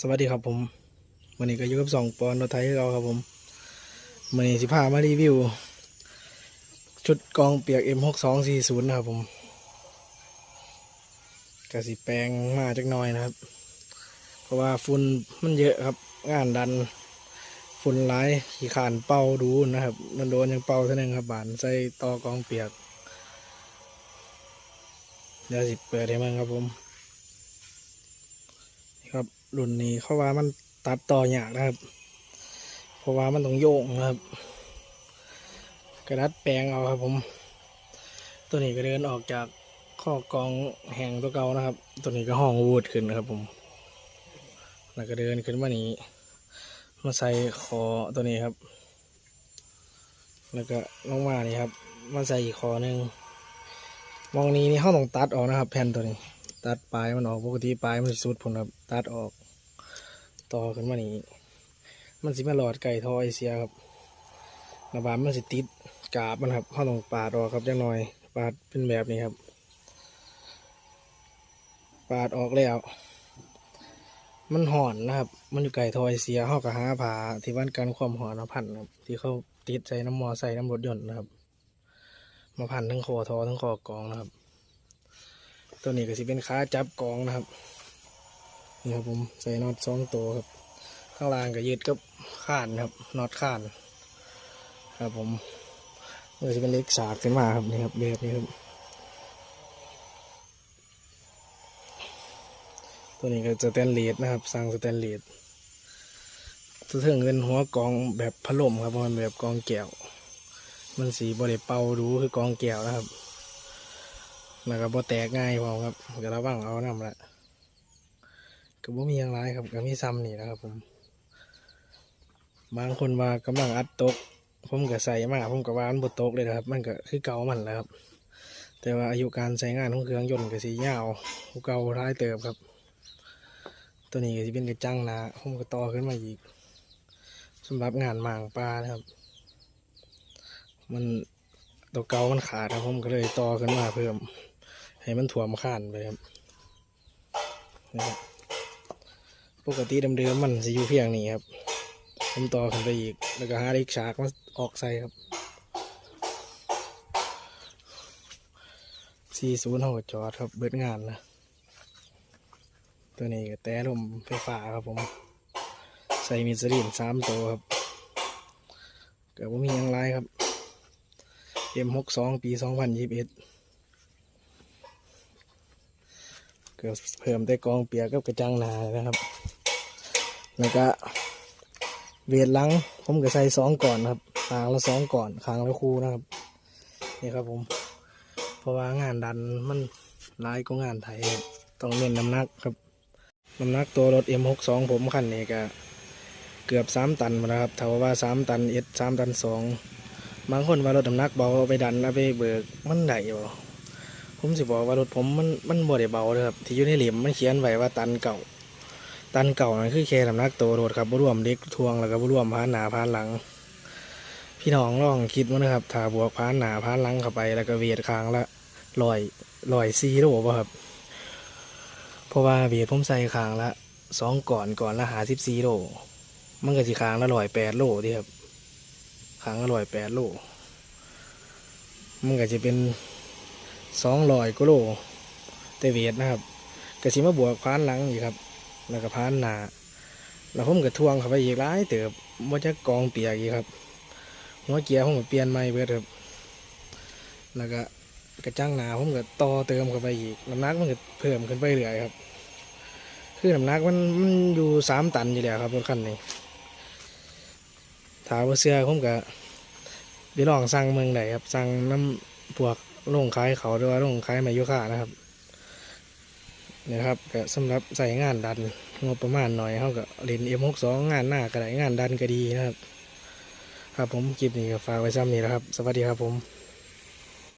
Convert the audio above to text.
สวัสดีครับผมวันนี้ก็อยู่กับสองปอนด์รถไทยเราครับผมวันนี้สิพามารีวิว ชุดกองเปียก M6240 นะครับผมกระสิแปลงมาจักหน่อยนะครับ เพราะว่าฝุ่นมันเยอะครับ งานดันฝุ่นร้ายขี่ขานเป่าดูนะครับมันโดนยังเป่าเท่านึงครับบานใส่ต่อกองเปียกเดี๋ยวสิเปิดให้มันครับผมครับ รุ่นนี้เขาว่ามันตัดต่อยากนะครับ เพราะว่ามันต้องโยงนะครับ กระดัดแปลงเอาครับผม ตัวนี้ก็เดินออกจากข้อกองแห่งตัวเก่านะครับ ตัวนี้ก็ห้องวูดขึ้นนะครับผม แล้วก็เดินขึ้นมานี้ มาใส่คอตัวนี้ครับ แล้วก็ลงมานี่ครับ มาใส่อีกคอหนึ่งมองนี้นี่เขาต้องตัดออกนะครับ แผ่นตัวนี้ ตัดปลายมันออกปกติปลายมันสุดผลครับ ตัดออก ต่อขึ้นมานี่มันสิมาหลอดไก่ทอไอเสียครับระบาดมันสิติดกาบมันครับเขาต้องปาดออกครับจังหน่อย ปาดเป็นแบบนี้ครับ ปาดออกแล้ว มันห่อนนะครับ มันอยู่ไก่ทอไอเสียเขาก็หาผาที่บ้านการความห่อนมาพันครับ ที่เขาติดใส่น้ำมอใส่น้ำรถยนต์นะครับ มาพันทั้งคอทอทั้งคอกองนะครับ ตัวนี้ก็สิเป็นขาจับกองนะครับ นี่ครับผมใส่น็อตสองตัวครับ ข้างล่างก็ยึดกับข้านครับน็อตข้าน ครับผมมันจะเป็นเล็กสากขึ้นมาครับนี่ครับแบบนี้ครับตัวนี้ก็สแตนเลสนะครับสร้างสแตนเลสตัวเทิงเป็นหัวกองแบบพัดลมครับเพราะมันแบบกองแก้ว มันสีบริเป่าดูคือกองแก้วนะครับแล้วก็บ่แตกง่ายพอครับก็ระวังเอานำละ ก็บ่มีอย่างไรครับก็มีซ้ำนี่นะครับ ผม บางคนว่ากำลังอัดตก ผมก็ใส่มาผมก็ว่ามันบ่ตกเลยนะครับ มันก็คือเก่ามันแหล้วครับ แต่ว่าอายุการใช้งานของเครื่องยนต์ก็สิยาวกว่าเก่าหลายเติบครับ ตัวนี้ก็สิเป็นกระจังนาผมก็ต่อขึ้นมาอีกสำหรับงานหมางปลานะครับ มันตัวเก่ามันขาดครับผมก็เลยต่อขึ้นมาเพิ่ม ให้มันถ่วมข้านไปครับนี่ครับ ปกติเดิมๆมันจะอยู่เพียงนี้ครับผมต่อขึ้นไปอีก แล้วก็หาเล็กฉากมาออกใส่ครับสี่ศูนย์หกจอดครับ เบิดงานนะตัวนี้ก็แต่ลมไฟฟ้าครับผม ใส่มิสลินสามตัวครับเกิดว่ามีอย่างไรครับเอ็มหกสองปีสองพันยี่สิบเอ็ดเกิดเพิ่มแต่กองเปียกกับกระจังหนานะครับ แล้วก็เวียดลังผมก็ใส่สองก่อนครับคางละสองก่อนคางละคู่นะครับนี่ครับผม เพราะว่างานดันมันร้ายก็งานไทยต้องเน้นน้ำหนักครับน้ำหนักตัวรถ M62 ผมคันนี้ก็เกือบสามตันมาแล้วครับถ้าว่าสามตันเอ็ดสามตันสองบางคนว่ารถน้ำหนักเบาไปดันเอาไปเบิกมันได้บ่ผมสิบอกว่ารถผมมันมันบ่ได้เบาเลยครับที่อยู่ในเหลี่ยมมันเขียนไว้ว่าตันเก่า ตันเก่านั่นคือแค่น้ำหนักตัวรถครับบ่รวมเด็กทวงแล้วก็บ่รวมพานหนาพานหลัง พี่น้องลองคิดว่านะครับถ้าบวกพานหนาพานหลังเข้าไป แล้วก็เวียดคางละลอยลอยซีโลบ่ครับ เพราะว่าเวียดผมใส่คางละสองก่อนก่อนละหาสิบซีโลมันก็สิคางละลอยแปดโลที่ครับคางละลอยแปดโลมันก็จะเป็นสองร้อยกิโลเตเวทนะครับกระสิมาบวกพานหลังอีกครับ แล้วก็พานหนาแล้วผมก็ทวงเข้าไปอีกหลายเติบว่าจะกองเปียกอีกครับหัวเกียร์ผมก็เปลี่ยนใหม่เบิดครับ แล้วก็กระจังหนาผมก็ต่อเติมเข้าไปอีกน้ำหนักมันก็เพิ่มขึ้นไปเรื่อยครับ คือน้ำหนักมันมันอยู่สามตันอยู่แล้วครับรถคันนี้ถามว่าเสื้อผมก็ไปลองสั่งเมืองไหนครับสั่งน้ำพวกลงขายเขาหรือว่าลงขายไมายุค่านะครับ นะครับก็สำหรับใส่งานดันงบประมาณหน่อยเขาก็เล่นเอ็มหกสองงานหน้าก็ได้งานดันก็ดีนะครับ ครับผมคลิปนี้ก็ฝากไว้ซ้ำนี้นะครับ สวัสดีครับผม